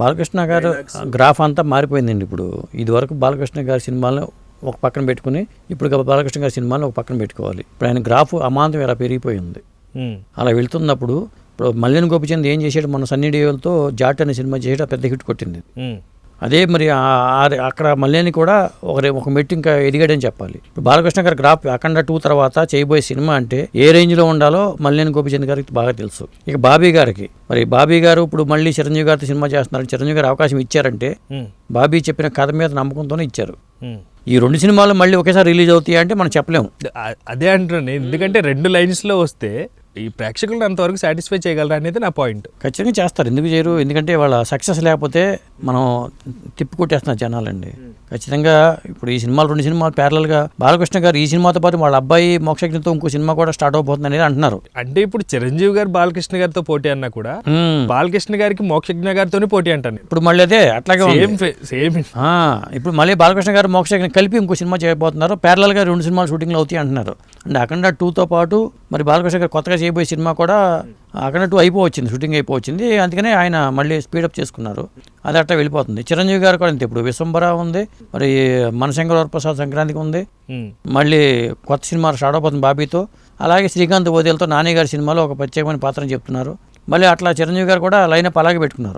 బాలకృష్ణ గారు గ్రాఫ్ అంతా మారిపోయిందండి ఇప్పుడు. ఇదివరకు బాలకృష్ణ గారి సినిమాలు ఒక పక్కన పెట్టుకుని ఇప్పుడు బాలకృష్ణ గారి సినిమాలు ఒక పక్కన పెట్టుకోవాలి. ఇప్పుడు ఆయన గ్రాఫ్ అమాంతం ఇలా పెరిగిపోయింది. అలా వెళ్తున్నప్పుడు ఇప్పుడు మల్లేని గోపిచంద్ ఏం చేశాడు మన సన్నీ డియోల్తో జాట్ అనే సినిమా చేసాడు పెద్ద హిట్ కొట్టింది. అదే మరి అక్కడ మల్లేని కూడా ఒక ఒక మెట్టు ఇంకా ఎదిగాడని చెప్పాలి. ఇప్పుడు బాలకృష్ణ గారి గ్రాఫ్ అఖండ టూ తర్వాత చేయబోయే సినిమా అంటే ఏ రేంజ్లో ఉండాలో మల్లేని గోపిచంద్ గారికి బాగా తెలుసు. ఇక బాబీ గారికి. మరి బాబీ గారు ఇప్పుడు మళ్ళీ చిరంజీవి గారితో సినిమా చేస్తున్నారు. చిరంజీవి గారు అవకాశం ఇచ్చారంటే బాబీ చెప్పిన కథ మీద నమ్మకంతోనే ఇచ్చారు. ఈ రెండు సినిమాలు మళ్ళీ ఒకేసారి రిలీజ్ అవుతాయి అంటే మనం చెప్పలేము. అదే అంటున్నాను నేను. ఎందుకంటే రెండు లైన్స్లో వస్తే ఈ ప్రేక్షకులను అంతవరకు సాటిస్ఫై చేయగలరా అనేది నా పాయింట్ ఖచ్చితంగా చేస్తారు. ఎందుకు చేయరు? ఎందుకంటే వాళ్ళ సక్సెస్ లేకపోతే మనం తిప్పి కొట్టేస్తున్నారు జనాలండి. ఖచ్చితంగా ఇప్పుడు ఈ సినిమాలు రెండు సినిమాలు ప్యారలల్గా బాలకృష్ణ గారు ఈ సినిమాతో పాటు వాళ్ళ అబ్బాయి మోక్షజ్ఞతో ఇంకో సినిమా కూడా స్టార్ట్ అవబోతుంది అనేది అంటున్నారు. అంటే ఇప్పుడు చిరంజీవి గారు బాలకృష్ణ గారితో పోటీ అన్నా కూడా మ్మ్. బాలకృష్ణ గారికి మోక్షజ్ఞ గారితోనే పోటీ అంటాను. ఇప్పుడు మళ్ళీ అదే అట్లాగే. సేమ్ ఇప్పుడు మళ్ళీ బాలకృష్ణ గారు మోక్షజ్ఞ కలిపి ఇంకో సినిమా చేయబోతున్నారు. ప్యారలల్గా రెండు సినిమాలు షూటింగ్లు అవుతాయి అంటున్నారు. అంటే అఖండ టూతో పాటు మరి బాలకృష్ణ గారు కొత్తగా చేయబోయే సినిమా కూడా టూ అయిపోవచ్చింది షూటింగ్ అయిపోవచ్చింది. అందుకనే ఆయన మళ్ళీ స్పీడప్ చేసుకున్నారు. అది అట్లా వెళ్ళిపోతుంది. చిరంజీవి గారు కూడా ఇప్పుడు విశ్వంబర ఉంది మరి మనశంకర వరప్రసాద్ సంక్రాంతికి ఉంది. మళ్ళీ కొత్త సినిమా స్టార్ట్ అవబోతుంది బాబీతో అలాగే శ్రీకాంత్ ఓదేలతో నాని గారి సినిమాలో ఒక ప్రత్యేకమైన పాత్రని చెప్తున్నారు. మళ్ళీ అట్లా చిరంజీవి గారు కూడా లైనప్ అలాగే పెట్టుకున్నారు.